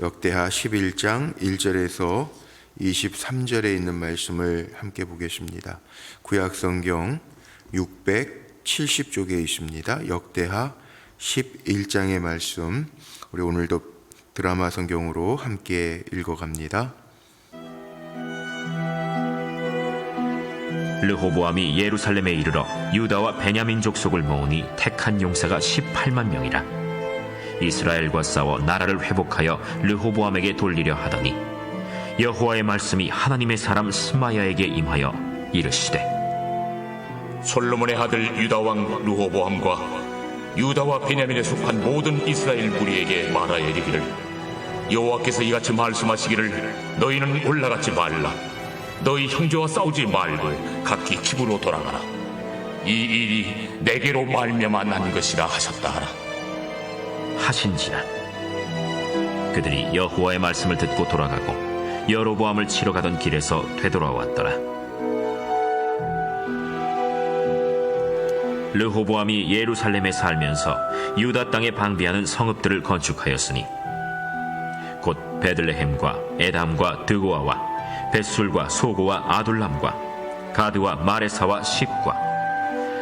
역대하 11장 1절에서 23절에 있는 말씀을 함께 보겠습니다. 구약 성경 670쪽에 있습니다. 역대하 11장의 말씀 우리 오늘도 드라마 성경으로 함께 읽어갑니다. 르호보암이 예루살렘에 이르러 유다와 베냐민 족속을 모으니 택한 용사가 18만 명이라 이스라엘과 싸워 나라를 회복하여 르호보암에게 돌리려 하더니 여호와의 말씀이 하나님의 사람 스마야에게 임하여 이르시되 솔로몬의 아들 유다 왕 르호보암과 유다와 베냐민에 속한 모든 이스라엘 무리에게 말하여 이르기를 여호와께서 이같이 말씀하시기를 너희는 올라가지 말라. 너희 형제와 싸우지 말고 각기 집으로 돌아가라. 이 일이 내게로 말미암아 난 것이라 하셨다 하라 하신지라. 그들이 여호와의 말씀을 듣고 돌아가고 여로보암을 치러 가던 길에서 되돌아왔더라. 르호보암이 예루살렘에 살면서 유다 땅에 방비하는 성읍들을 건축하였으니 곧 베들레헴과 에담과 드고아와 벳술과 소고와 아둘람과 가드와 마레사와 십과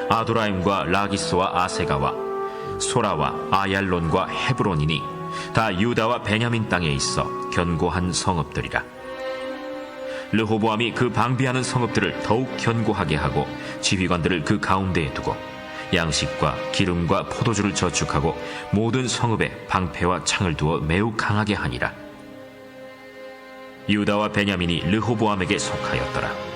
아도라임과 라기스와 아세가와 소라와 아얄론과 헤브론이니 다 유다와 베냐민 땅에 있어 견고한 성읍들이라. 르호보암이 그 방비하는 성읍들을 더욱 견고하게 하고 지휘관들을 그 가운데에 두고 양식과 기름과 포도주를 저축하고 모든 성읍에 방패와 창을 두어 매우 강하게 하니라. 유다와 베냐민이 르호보암에게 속하였더라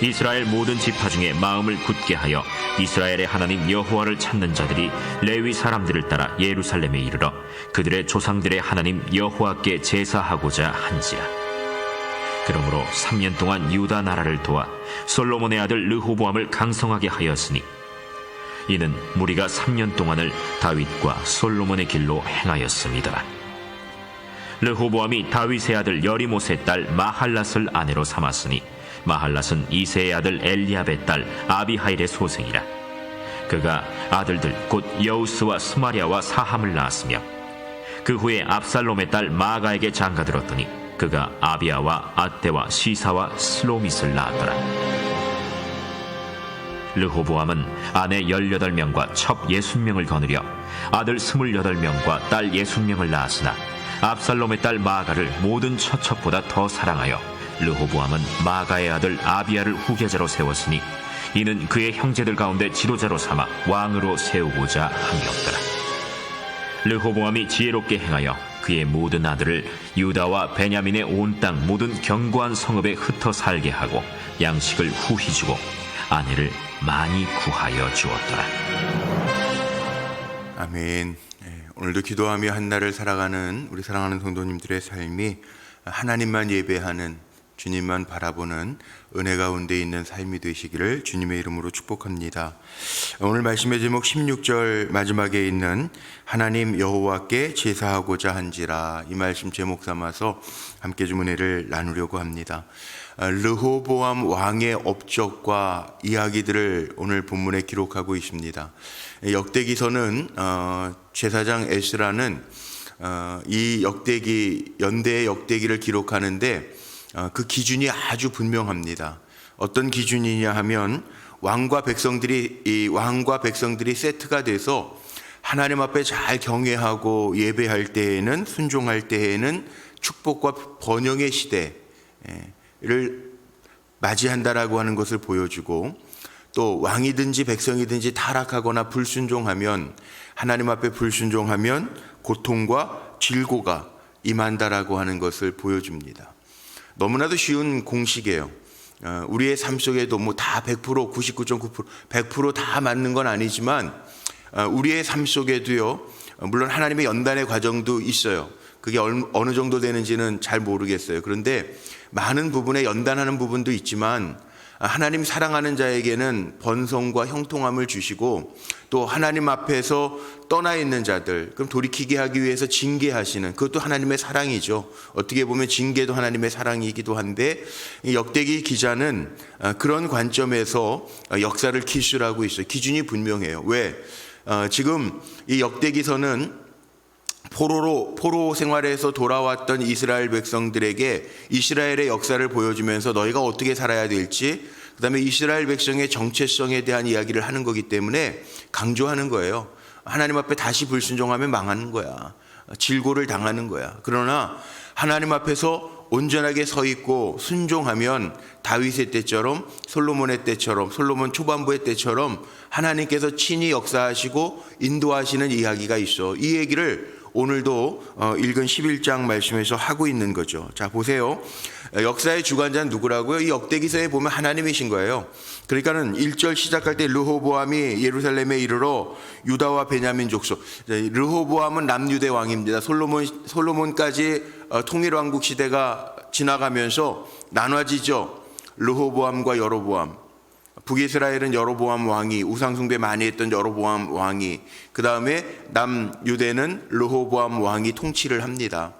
이스라엘 모든 지파 중에 마음을 굳게 하여 이스라엘의 하나님 여호와를 찾는 자들이 레위 사람들을 따라 예루살렘에 이르러 그들의 조상들의 하나님 여호와께 제사하고자 한지라. 그러므로 3년 동안 유다 나라를 도와 솔로몬의 아들 르호보암을 강성하게 하였으니 이는 무리가 3년 동안을 다윗과 솔로몬의 길로 행하였습니다. 르호보암이 다윗의 아들 여리못의 딸 마할랏을 아내로 삼았으니 마할랏은 이세의 아들 엘리압의 딸 아비하일의 소생이라. 그가 아들들 곧 여우스와 스마리아와 사함을 낳았으며 그 후에 압살롬의 딸 마가에게 장가들었더니 그가 아비아와 아떼와 시사와 슬로밋을 낳았더라. 르호보암은 아내 18명과 첩 60명을 거느려 아들 28명과 딸 60명을 낳았으나 압살롬의 딸 마가를 모든 처첩보다 더 사랑하여 르호보암은 마가의 아들 아비아를 후계자로 세웠으니 이는 그의 형제들 가운데 지도자로 삼아 왕으로 세우고자 함이었더라. 르호보암이 지혜롭게 행하여 그의 모든 아들을 유다와 베냐민의 온 땅 모든 견고한 성읍에 흩어 살게 하고 양식을 후히 주고 아내를 많이 구하여 주었더라. 아멘. 예, 오늘도 기도하며 한 날을 살아가는 우리 사랑하는 성도님들의 삶이 하나님만 예배하는 주님만 바라보는 은혜 가운데 있는 삶이 되시기를 주님의 이름으로 축복합니다. 오늘 말씀의 제목 16절 마지막에 있는 하나님 여호와께 제사하고자 한지라 이 말씀 제목 삼아서 함께 좀 은혜를 나누려고 합니다. 아, 르호보암 왕의 업적과 이야기들을 오늘 본문에 기록하고 있습니다. 역대기서는 어, 제사장 에스라는 어, 이 역대기 연대의 역대기를 기록하는데 어, 그 기준이 아주 분명합니다. 어떤 기준이냐 하면 왕과 백성들이 이 왕과 백성들이 세트가 돼서 하나님 앞에 잘 경외하고 예배할 때에는 순종할 때에는 축복과 번영의 시대를 맞이한다라고 하는 것을 보여주고 또 왕이든지 백성이든지 타락하거나 불순종하면 하나님 앞에 불순종하면 고통과 질고가 임한다라고 하는 것을 보여줍니다. 너무나도 쉬운 공식이에요. 어, 우리의 삶 속에도 뭐 다 100%, 99.9%, 100%다 맞는 건 아니지만 어, 우리의 삶 속에도요. 어, 물론 하나님의 연단의 과정도 있어요. 그게 얼- 어느 정도 되는지는 잘 모르겠어요. 그런데 많은 부분에 연단하는 부분도 있지만 하나님 사랑하는 자에게는 번성과 형통함을 주시고 또 하나님 앞에서 떠나 있는 자들 그럼 돌이키게 하기 위해서 징계하시는 그것도 하나님의 사랑이죠. 어떻게 보면 징계도 하나님의 사랑이기도 한데 이 역대기 기자는 어, 그런 관점에서 어, 역사를 기술하고 있어요. 기준이 분명해요. 왜? 어, 지금 이 역대기서는 포로로 포로 생활에서 돌아왔던 이스라엘 백성들에게 이스라엘의 역사를 보여주면서 너희가 어떻게 살아야 될지 그다음에 이스라엘 백성의 정체성에 대한 이야기를 하는 거기 때문에 강조하는 거예요. 하나님 앞에 다시 불순종하면 망하는 거야. 질고를 당하는 거야. 그러나 하나님 앞에서 온전하게 서 있고 순종하면 다윗의 때처럼 솔로몬의 때처럼 솔로몬 초반부의 때처럼 하나님께서 친히 역사하시고 인도하시는 이야기가 있어. 이 얘기를 오늘도 어, 읽은 11장 말씀에서 하고 있는 거죠. 자, 보세요. 어, 역사의 주관자는 누구라고요? 이 역대기서에 보면 하나님이신 거예요. 그러니까는 1절 시작할 때 르호보암이 예루살렘에 이르러 유다와 베냐민 족속. 르호보암은 남유대 왕입니다. 솔로몬 솔로몬까지 어, 통일 왕국 시대가 지나가면서 나눠지죠. 르호보암과 여로보암. 북이스라엘은 여로보암 왕이 우상숭배 많이 했던 여로보암 왕이 그 다음에 남 유대는 르호보암 왕이 통치를 합니다.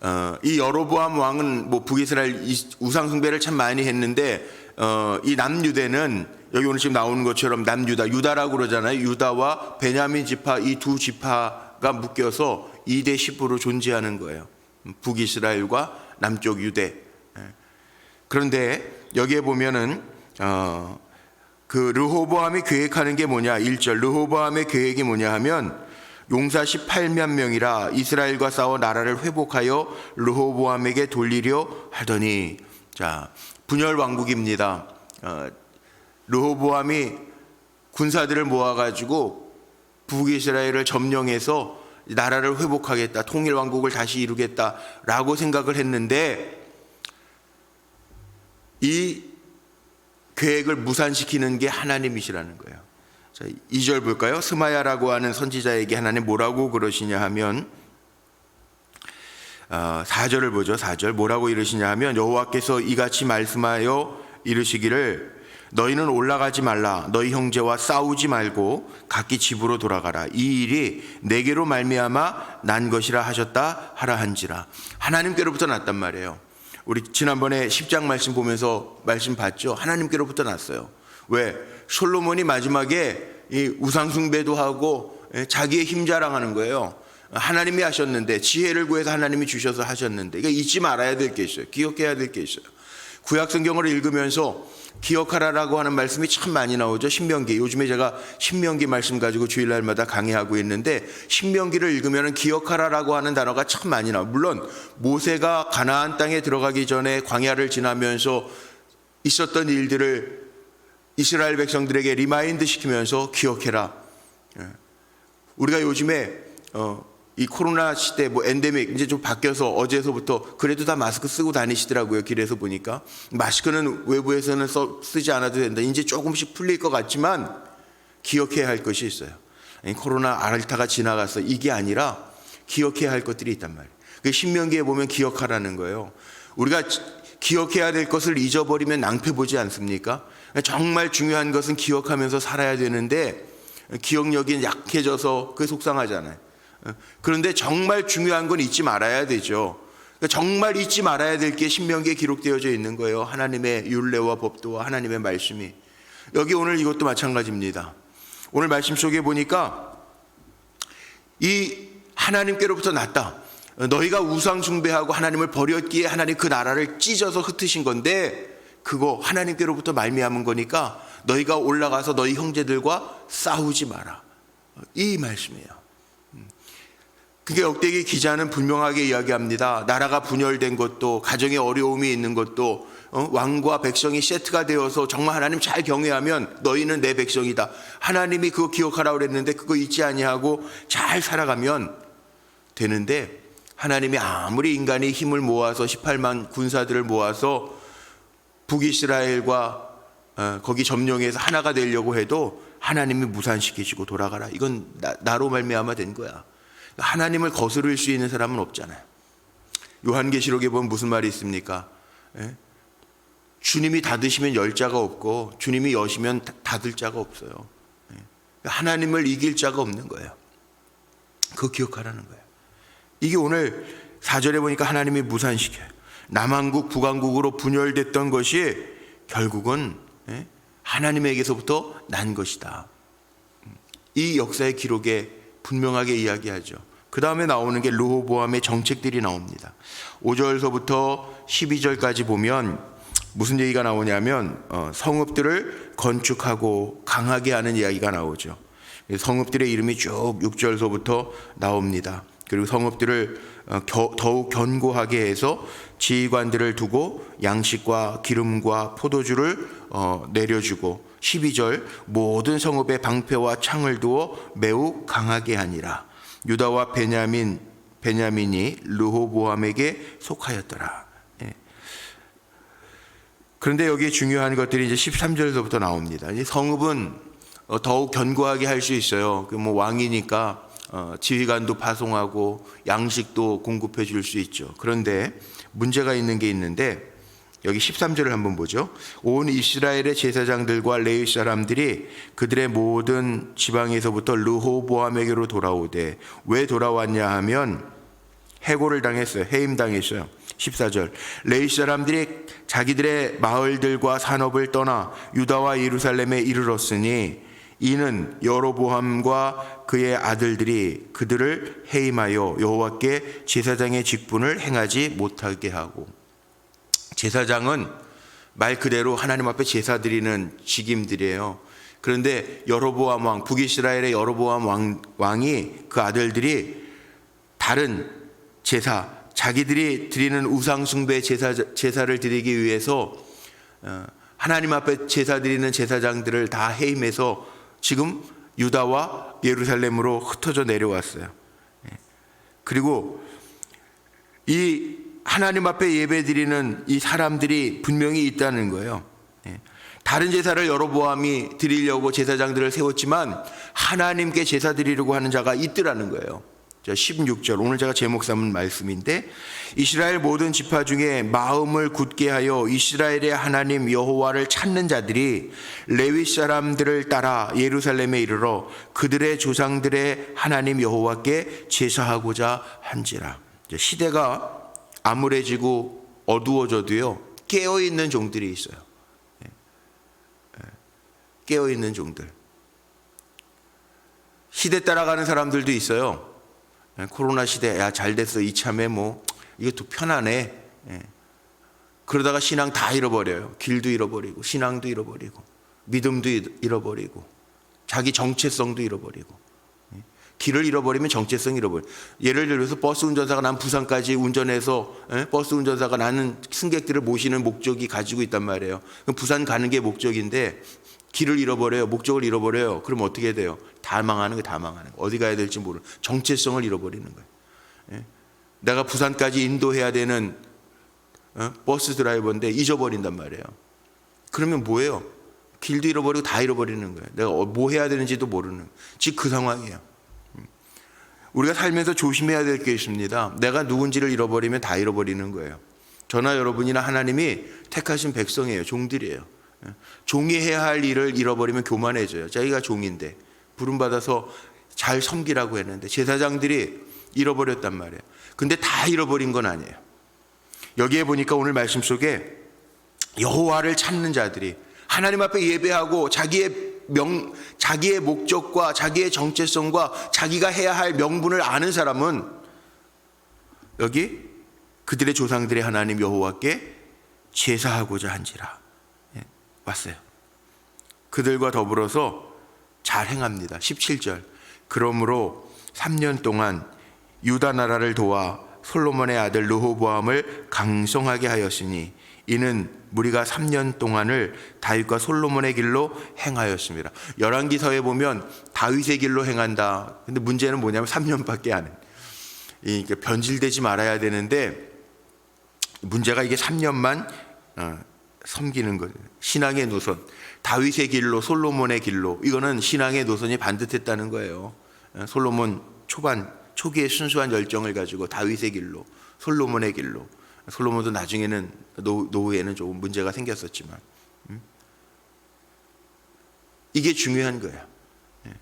어, 이 여로보암 왕은 뭐 북이스라엘 이 우상숭배를 참 많이 했는데 어, 이 남유대는 여기 오늘 지금 나오는 것처럼 남유다 유다라고 그러잖아요. 유다와 베냐민 지파 이 두 지파가 묶여서 2대 10으로 존재하는 거예요. 북이스라엘과 남쪽 유대. 그런데 여기에 보면은 어, 그 르호보암이 계획하는 게 뭐냐? 1절 르호보암의 계획이 뭐냐 하면 용사 18만 명이라 이스라엘과 싸워 나라를 회복하여 르호보암에게 돌리려 하더니 자 분열 왕국입니다. 어, 르호보암이 군사들을 모아 가지고 북이스라엘을 점령해서 나라를 회복하겠다, 통일 왕국을 다시 이루겠다라고 생각을 했는데 이 계획을 무산시키는 게 하나님이시라는 거예요. 자, 2절 볼까요? 스마야라고 하는 선지자에게 하나님 뭐라고 그러시냐 하면 어, 4절을 보죠. 4절 뭐라고 이러시냐 하면 여호와께서 이같이 말씀하여 이르시기를 너희는 올라가지 말라 너희 형제와 싸우지 말고 각기 집으로 돌아가라 이 일이 내게로 말미암아 난 것이라 하셨다 하라 한지라 하나님께로부터 났단 말이에요. 우리 지난번에 10장 말씀 보면서 말씀 봤죠. 하나님께로부터 났어요. 왜? 솔로몬이 마지막에 이 우상숭배도 하고 예, 자기의 힘 자랑하는 거예요. 하나님이 하셨는데 지혜를 구해서 하나님이 주셔서 하셨는데 이거 잊지 말아야 될 게 있어요. 기억해야 될 게 있어요. 구약 성경을 읽으면서 기억하라라고 하는 말씀이 참 많이 나오죠. 신명기. 요즘에 제가 신명기 말씀 가지고 주일날마다 강의하고 있는데 신명기를 읽으면 기억하라라고 하는 단어가 참 많이 나와요. 물론 모세가 가나안 땅에 들어가기 전에 광야를 지나면서 있었던 일들을 이스라엘 백성들에게 리마인드 시키면서 기억해라. 예. 우리가 요즘에 어, 이 코로나 시대 뭐 엔데믹 이제 좀 바뀌어서 어제서부터 그래도 다 마스크 쓰고 다니시더라고요 길에서 보니까. 마스크는 외부에서는 써, 쓰지 않아도 된다. 이제 조금씩 풀릴 것 같지만 기억해야 할 것이 있어요. 아니, 코로나 알타가 지나가서 이게 아니라 기억해야 할 것들이 있단 말이에요. 그 신명기에 보면 기억하라는 거예요. 우리가 지- 기억해야 될 것을 잊어버리면 낭패 보지 않습니까? 정말 중요한 것은 기억하면서 살아야 되는데 기억력이 약해져서 그게 속상하잖아요 그런데 정말 중요한 건 잊지 말아야 되죠. 그러니까 정말 잊지 말아야 될 게 신명기에 기록되어져 있는 거예요. 하나님의 율례와 법도와 하나님의 말씀이. 여기 오늘 이것도 마찬가지입니다. 오늘 말씀 속에 보니까 이 하나님께로부터 났다. 너희가 우상 숭배하고 하나님을 버렸기에 하나님 그 나라를 찢어서 흩으신 건데 그거 하나님께로부터 말미암은 거니까 너희가 올라가서 너희 형제들과 싸우지 마라. 이 말씀이에요. 그게 역대기 기자는 분명하게 이야기합니다. 나라가 분열된 것도 가정에 어려움이 있는 것도 어? 왕과 백성이 세트가 되어서 정말 하나님 잘 경외하면 너희는 내 백성이다. 하나님이 그거 기억하라고 그랬는데 그거 잊지 아니하고 잘 살아가면 되는데 하나님이 아무리 인간이 힘을 모아서 18만 군사들을 모아서 북이스라엘과 어, 거기 점령해서 하나가 되려고 해도 하나님이 무산시키시고 돌아가라. 이건 나, 나로 말미암아 된 거야. 하나님을 거스를 수 있는 사람은 없잖아요. 요한계시록에 보면 무슨 말이 있습니까? 예? 주님이 닫으시면 열 자가 없고 주님이 여시면 다- 닫을 자가 없어요. 예. 하나님을 이길 자가 없는 거예요. 그거 기억하라는 거예요. 이게 오늘 사절에 보니까 하나님이 무산시켜요. 남한국, 북한국으로 분열됐던 것이 결국은 예, 하나님에게서부터 난 것이다. 이 역사의 기록에 분명하게 이야기하죠. 그 다음에 나오는 게 르호보암의 정책들이 나옵니다. 5절서부터 12절까지 보면 무슨 얘기가 나오냐면 어, 성읍들을 건축하고 강하게 하는 이야기가 나오죠. 성읍들의 이름이 쭉 6절서부터 나옵니다. 그리고 성읍들을 어, 겨- 더욱 견고하게 해서 지휘관들을 두고 양식과 기름과 포도주를 어, 내려주고 12절 모든 성읍에 방패와 창을 두어 매우 강하게 하니라 유다와 베냐민 베냐민이 르호보암에게 속하였더라. 예. 그런데 여기에 중요한 것들이 이제 13절서부터 나옵니다. 이제 성읍은 어, 더욱 견고하게 할 수 있어요. 그뭐 왕이니까 어, 지휘관도 파송하고 양식도 공급해 줄 수 있죠. 그런데 문제가 있는 게 있는데 여기 13절을 한번 보죠. 온 이스라엘의 제사장들과 레위 사람들이 그들의 모든 지방에서부터 르호보암에게로 돌아오되 왜 돌아왔냐 하면 해고를 당했어요. 해임 당했어요. 14절. 레위 사람들이 자기들의 마을들과 산업을 떠나 유다와 예루살렘에 이르렀으니 이는 여로보암과 그의 아들들이 그들을 해임하여 여호와께 제사장의 직분을 행하지 못하게 하고 제사장은 말 그대로 하나님 앞에 제사 드리는 직임들이에요. 그런데 여로보암 왕 북이스라엘의 여로보암 왕, 왕이 그 아들들이 다른 제사 자기들이 드리는 우상 숭배 제사 제사를 드리기 위해서 어, 하나님 앞에 제사 드리는 제사장들을 다 해임해서 지금 유다와 예루살렘으로 흩어져 내려왔어요. 예. 그리고 이 하나님 앞에 예배 드리는 이 사람들이 분명히 있다는 거예요. 예. 다른 제사를 여로보암이 드리려고 제사장들을 세웠지만 하나님께 제사 드리려고 하는 자가 있더라는 거예요. 자, 16절 오늘 제가 제목 삼은 말씀인데 이스라엘 모든 지파 중에 마음을 굳게 하여 이스라엘의 하나님 여호와를 찾는 자들이 레위 사람들을 따라 예루살렘에 이르러 그들의 조상들의 하나님 여호와께 제사하고자 한지라. 시대가 암울해지고 어두워져도요 깨어 있는 종들이 있어요. 예. 예. 깨어 있는 종들. 시대 따라가는 사람들도 있어요. 예, 코로나 시대 야 잘 됐어 이참에 뭐 이것도 편하네. 예. 그러다가 신앙 다 잃어버려요. 길도 잃어버리고 신앙도 잃어버리고 믿음도 잃- 잃어버리고 자기 정체성도 잃어버리고 예. 길을 잃어버리면 정체성 잃어버려. 예를 들어서 버스 운전사가 난 부산까지 운전해서 예? 버스 운전사가 나는 승객들을 모시는 목적이 가지고 있단 말이에요. 그럼 부산 가는 게 목적인데 길을 잃어버려요. 목적을 잃어버려요. 그럼 어떻게 돼요? 다 망하는 거다 망하는 거. 어디 가야 될지 모르는 정체성을 잃어버리는 거예요. 예? 내가 부산까지 인도해야 되는 어? 버스 드라이버인데 잊어버린단 말이에요. 그러면 뭐예요? 길도 잃어버리고 다 잃어버리는 거예요. 내가 어- 뭐 해야 되는지도 모르는. 지금 그 상황이에요. 음. 우리가 살면서 조심해야 될 게 있습니다. 내가 누군지를 잃어버리면 다 잃어버리는 거예요. 저나 여러분이나 하나님이 택하신 백성이에요. 종들이에요. 예. 종이 해야 할 일을 잃어버리면 교만해져요. 자기가 종인데 부름받아서 잘 섬기라고 했는데 제사장들이 잃어버렸단 말이에요. 근데 다 잃어버린 건 아니에요. 여기에 보니까 오늘 말씀 속에 여호와를 찾는 자들이 하나님 앞에 예배하고 자기의 명 자기의 목적과 자기의 정체성과 자기가 해야 할 명분을 아는 사람은 여기 그들의 조상들의 하나님 여호와께 제사하고자 한지라 예, 왔어요. 그들과 더불어서 잘 행합니다. 17절. 그러므로 3년 동안 유다 나라를 도와 솔로몬의 아들 르호보암을 강성하게 하였으니 이는 무리가 3년 동안을 다윗과 솔로몬의 길로 행하였습니다. 열왕기서에 보면 다윗의 길로 행한다. 근데 문제는 뭐냐면 3년밖에 안 해. 이 변질되지 말아야 되는데 문제가 이게 3년만 어, 섬기는 거예요. 신앙의 노선. 다윗의 길로 솔로몬의 길로 이거는 신앙의 노선이 반듯했다는 거예요. 어, 솔로몬 초반 초기의 순수한 열정을 가지고 다윗의 길로 솔로몬의 길로 솔로몬도 나중에는 노, 노후에는 조금 문제가 생겼었지만 음? 이게 중요한 거예요. 예.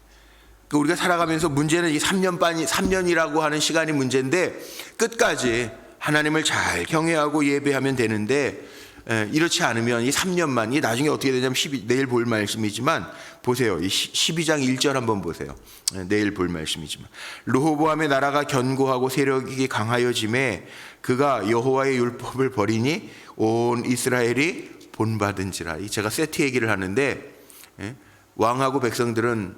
그 우리가 살아가면서 문제는 이 3년 반이 3년이라고 하는 시간이 문제인데 끝까지 하나님을 잘 경외하고 예배하면 되는데 에, 이렇지 않으면 이 3년만 이 나중에 어떻게 되냐면 12, 내일 볼 말씀이지만 보세요. 이 12장 1절 한번 보세요. 에, 내일 볼 말씀이지만 르호보암의 나라가 견고하고 세력이 강하여짐에 그가 여호와의 율법을 버리니 온 이스라엘이 본받은지라. 이 제가 세트 얘기를 하는데 에, 왕하고 백성들은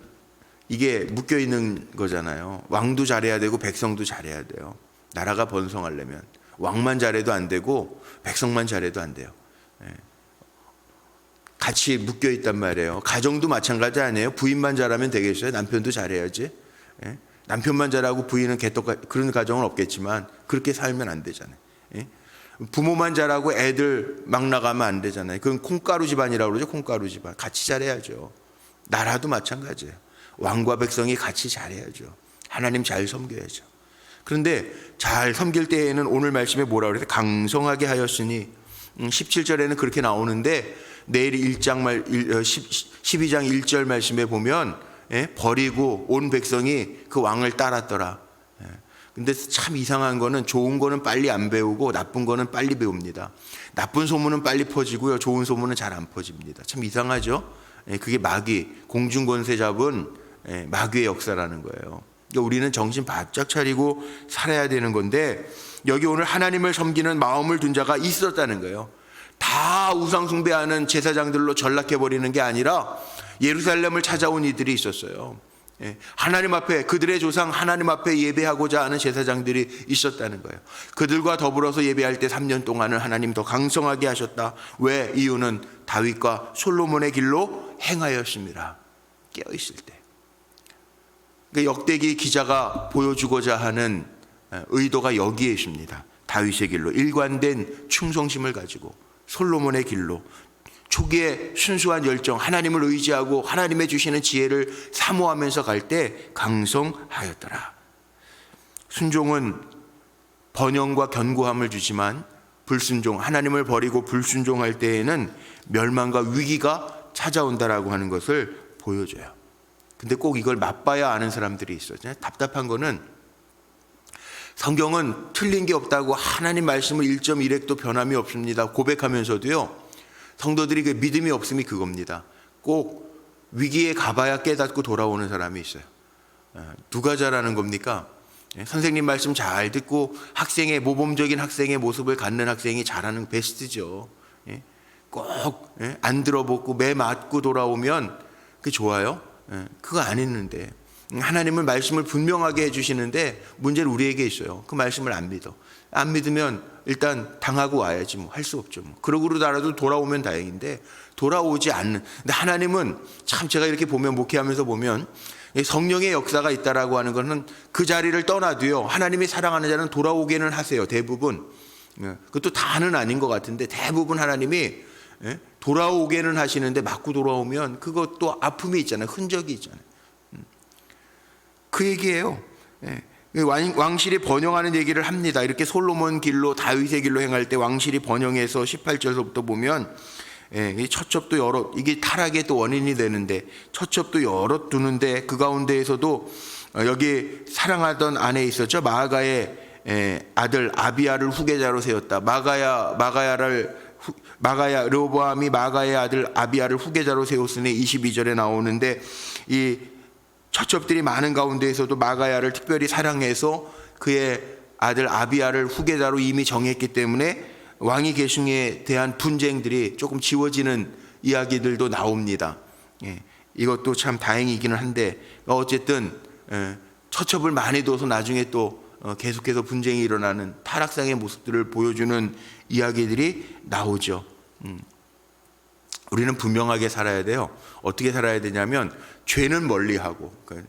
이게 묶여 있는 거잖아요. 왕도 잘해야 되고 백성도 잘해야 돼요. 나라가 번성하려면 왕만 잘해도 안 되고 백성만 잘해도 안 돼요. 예. 같이 묶여 있단 말이에요. 가정도 마찬가지 아니에요. 부인만 잘하면 되겠어요. 남편도 잘해야지. 예. 남편만 잘하고 부인은 개떡 그런 가정은 없겠지만 그렇게 살면 안 되잖아요. 예. 부모만 잘하고 애들 막 나가면 안 되잖아요. 그건 콩가루 집안이라고 그러죠. 콩가루 집안. 같이 잘해야죠. 나라도 마찬가지예요. 왕과 백성이 같이 잘해야죠. 하나님 잘 섬겨야죠. 그런데 잘 섬길 때에는 오늘 말씀에 뭐라 그래요? 강성하게 하였으니 음, 17절에는 그렇게 나오는데 내일 1장 말 12장 1절 말씀에 보면 예, 버리고 온 백성이 그 왕을 따랐더라. 예. 근데 참 이상한 거는 좋은 거는 빨리 안 배우고 나쁜 거는 빨리 배웁니다. 나쁜 소문은 빨리 퍼지고요. 좋은 소문은 잘 안 퍼집니다. 참 이상하죠? 예, 그게 마귀, 공중권세 잡은 예, 마귀의 역사라는 거예요. 그러니까 우리는 정신 바짝 차리고 살아야 되는 건데 여기 오늘 하나님을 섬기는 마음을 둔 자가 있었다는 거예요. 다 우상 숭배하는 제사장들로 전락해 버리는 게 아니라 예루살렘을 찾아온 이들이 있었어요. 예, 하나님 앞에 그들의 조상 하나님 앞에 예배하고자 하는 제사장들이 있었다는 거예요. 그들과 더불어서 예배할 때 3년 동안은 하나님 더 강성하게 하셨다. 왜? 이유는 다윗과 솔로몬의 길로 행하였습니다. 깨어 있을 때. 그 역대기 기자가 보여주고자 하는 의도가 여기에 있습니다. 다윗의 길로 일관된 충성심을 가지고 솔로몬의 길로 초기에 순수한 열정 하나님을 의지하고 하나님의 주시는 지혜를 사모하면서 갈 때 강성하였더라. 순종은 번영과 견고함을 주지만 불순종 하나님을 버리고 불순종할 때에는 멸망과 위기가 찾아온다라고 하는 것을 보여줘요. 근데 꼭 이걸 맛봐야 아는 사람들이 있어요. 답답한 거는 성경은 틀린 게 없다고 하나님 말씀을 1.1핵도 변함이 없습니다. 고백하면서도요. 성도들이 그 믿음이 없음이 그겁니다. 꼭 위기에 가봐야 깨닫고 돌아오는 사람이 있어요. 어, 누가 잘하는 겁니까? 예, 선생님 말씀 잘 듣고 학생의 모범적인 학생의 모습을 갖는 학생이 잘하는 베스트죠. 예, 꼭안 들어보고 매 맞고 돌아오면 그 좋아요. 예, 그거 안 했는데 하나님은 말씀을 분명하게 해주시는데 문제는 우리에게 있어요. 그 말씀을 안 믿어. 안 믿으면 일단 당하고 와야지 뭐 할 수 없죠. 뭐. 그러고 그러더라도 돌아오면 다행인데 돌아오지 않는. 근데 하나님은 참 제가 이렇게 보면 목회하면서 보면 성령의 역사가 있다라고 하는 것은 그 자리를 떠나도요. 하나님이 사랑하는 자는 돌아오기는 하세요. 대부분. 예, 그것도 다는 아닌 것 같은데 대부분 하나님이 예, 돌아오게는 하시는데 맞고 돌아오면 그것도 아픔이 있잖아요. 흔적이 있잖아요. 음. 그 얘기예요. 예. 왕실이 번영하는 얘기를 합니다. 이렇게 솔로몬 길로 다윗의 길로 행할 때 왕실이 번영해서 18절부터 보면 예, 처첩도 열어 이게 타락의 또 원인이 되는데 처첩도 열어 두는데 그 가운데에서도 어, 여기 사랑하던 아내 있었죠 마가의 예, 아들 아비야를 후계자로 세웠다. 마가야 마가야를 마가야 르보암이 마가의 아들 아비야를 후계자로 세웠으니 22절에 나오는데 이 처첩들이 많은 가운데에서도 마가야를 특별히 사랑해서 그의 아들 아비야를 후계자로 이미 정했기 때문에 왕위 계승에 대한 분쟁들이 조금 지워지는 이야기들도 나옵니다. 예, 이것도 참 다행이기는 한데 어쨌든 예, 처첩을 많이 둬서 나중에 또 어, 계속해서 분쟁이 일어나는 타락상의 모습들을 보여주는 이야기들이 나오죠. 음. 우리는 분명하게 살아야 돼요. 어떻게 살아야 되냐면 죄는 멀리하고 그,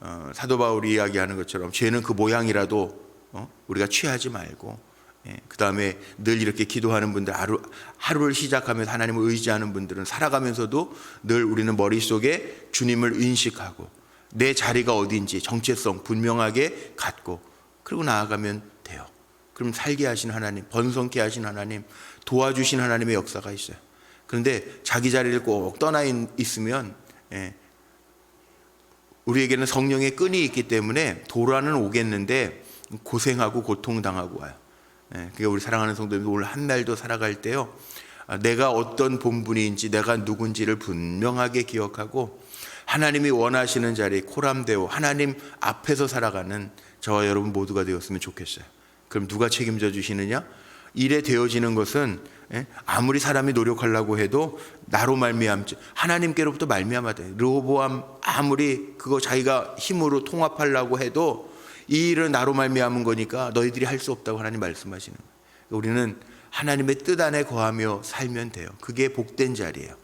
어, 사도 바울이 이야기하는 것처럼 죄는 그 모양이라도 어, 우리가 취하지 말고 예, 그 다음에 늘 이렇게 기도하는 분들 하루 하루를 시작하면서 하나님을 의지하는 분들은 살아가면서도 늘 우리는 머릿속에 주님을 인식하고 내 자리가 어딘지 정체성 분명하게 갖고 그리고 나아가면 돼요. 그럼 살게 하신 하나님, 번성케 하신 하나님, 도와주신 하나님의 역사가 있어요. 그런데 자기 자리를 꼭 떠나 있- 있으면 예, 우리에게는 성령의 끈이 있기 때문에 도라는 오겠는데 고생하고 고통당하고 와요. 예, 그게 우리 사랑하는 성도님들 오늘 한 날도 살아갈 때요. 아, 내가 어떤 본분인지 내가 누군지를 분명하게 기억하고 하나님이 원하시는 자리 코람데오 하나님 앞에서 살아가는 저와 여러분 모두가 되었으면 좋겠어요. 그럼 누가 책임져 주시느냐? 일에 되어지는 것은 예, 아무리 사람이 노력하려고 해도 나로 말미암지 하나님께로부터 말미암아다. 르호보암 아무리 그거 자기가 힘으로 통합하려고 해도 이 일은 나로 말미암은 거니까 너희들이 할 수 없다고 하나님 말씀하시는 거예요. 우리는 하나님의 뜻 안에 거하며 살면 돼요. 그게 복된 자리예요.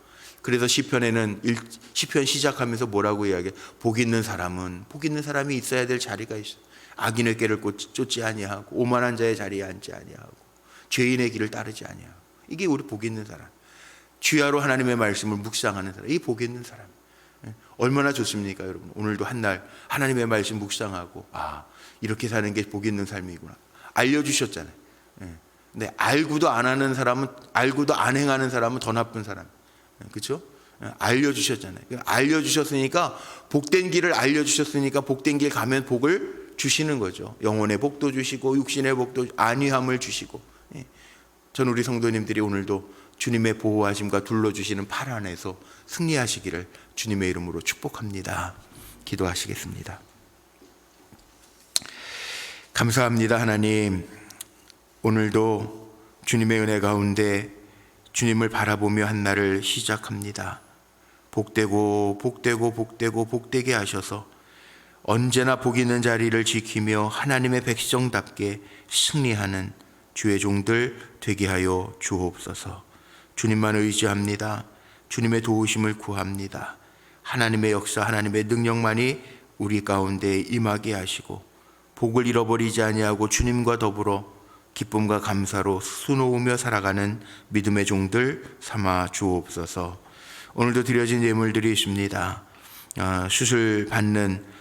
그래서 시편에는 일- 시편 시작하면서 뭐라고 이야기해? 복 있는 사람은 복 있는 사람이 있어야 될 자리가 있어. 악인의 길을 꽂- 쫓지 아니하고 오만한 자의 자리에 앉지 아니하고 죄인의 길을 따르지 아니하고 이게 우리 복 있는 사람. 주야로 하나님의 말씀을 묵상하는 사람. 이 복 있는 사람. 예, 얼마나 좋습니까, 여러분? 오늘도 한 날 하나님의 말씀 묵상하고 아 이렇게 사는 게 복 있는 삶이구나 알려주셨잖아요. 예. 근데 알고도 안 하는 사람은 알고도 안 행하는 사람은 더 나쁜 사람. 그렇죠? 알려주셨잖아요. 알려주셨으니까 복된 길을 알려주셨으니까 복된 길 가면 복을 주시는 거죠. 영혼의 복도 주시고 육신의 복도 안위함을 주시고. 예. 전 우리 성도님들이 오늘도 주님의 보호하심과 둘러주시는 팔 안에서 승리하시기를 주님의 이름으로 축복합니다. 기도하시겠습니다. 감사합니다, 하나님. 오늘도 주님의 은혜 가운데 주님을 바라보며 한 날을 시작합니다. 복되고 복되고 복되고 복되게 하셔서 언제나 복 있는 자리를 지키며 하나님의 백성답게 승리하는 주의 종들 되게 하여 주옵소서. 주님만 의지합니다. 주님의 도우심을 구합니다. 하나님의 역사, 하나님의 능력만이 우리 가운데 임하게 하시고 복을 잃어버리지 아니하고 주님과 더불어 기쁨과 감사로 수놓으며 살아가는 믿음의 종들 삼아 주옵소서. 오늘도 드려진 예물들이 있습니다. 아, 수술 받는 아,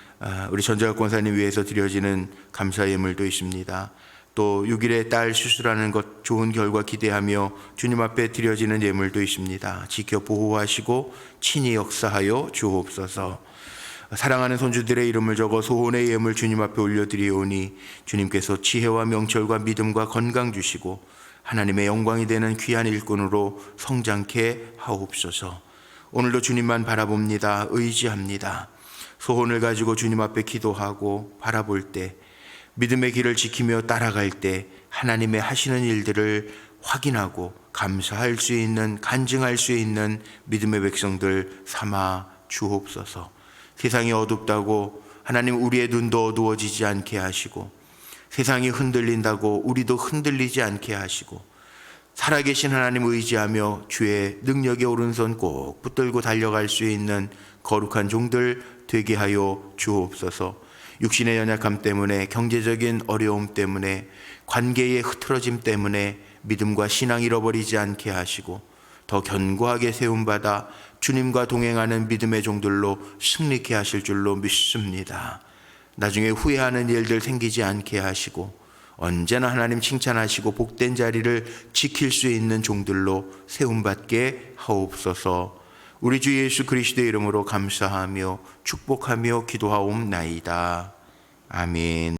우리 전자학 권사님 위해서 드려지는 감사 예물도 있습니다. 또 6일에 딸 수술하는 것 좋은 결과 기대하며 주님 앞에 드려지는 예물도 있습니다. 지켜 보호하시고 친히 역사하여 주옵소서. 사랑하는 손주들의 이름을 적어 소원의 예물 주님 앞에 올려드리오니 주님께서 지혜와 명철과 믿음과 건강 주시고 하나님의 영광이 되는 귀한 일꾼으로 성장케 하옵소서. 오늘도 주님만 바라봅니다. 의지합니다. 소원을 가지고 주님 앞에 기도하고 바라볼 때 믿음의 길을 지키며 따라갈 때 하나님의 하시는 일들을 확인하고 감사할 수 있는 간증할 수 있는 믿음의 백성들 삼아 주옵소서. 세상이 어둡다고 하나님 우리의 눈도 어두워지지 않게 하시고 세상이 흔들린다고 우리도 흔들리지 않게 하시고 살아계신 하나님 의지하며 주의 능력의 오른손 꼭 붙들고 달려갈 수 있는 거룩한 종들 되게 하여 주옵소서. 육신의 연약함 때문에 경제적인 어려움 때문에 관계의 흐트러짐 때문에 믿음과 신앙 잃어버리지 않게 하시고 더 견고하게 세움받아 주님과 동행하는 믿음의 종들로 승리케 하실 줄로 믿습니다. 나중에 후회하는 일들 생기지 않게 하시고 언제나 하나님 칭찬하시고 복된 자리를 지킬 수 있는 종들로 세움받게 하옵소서. 우리 주 예수 그리스도의 이름으로 감사하며 축복하며 기도하옵나이다. 아멘.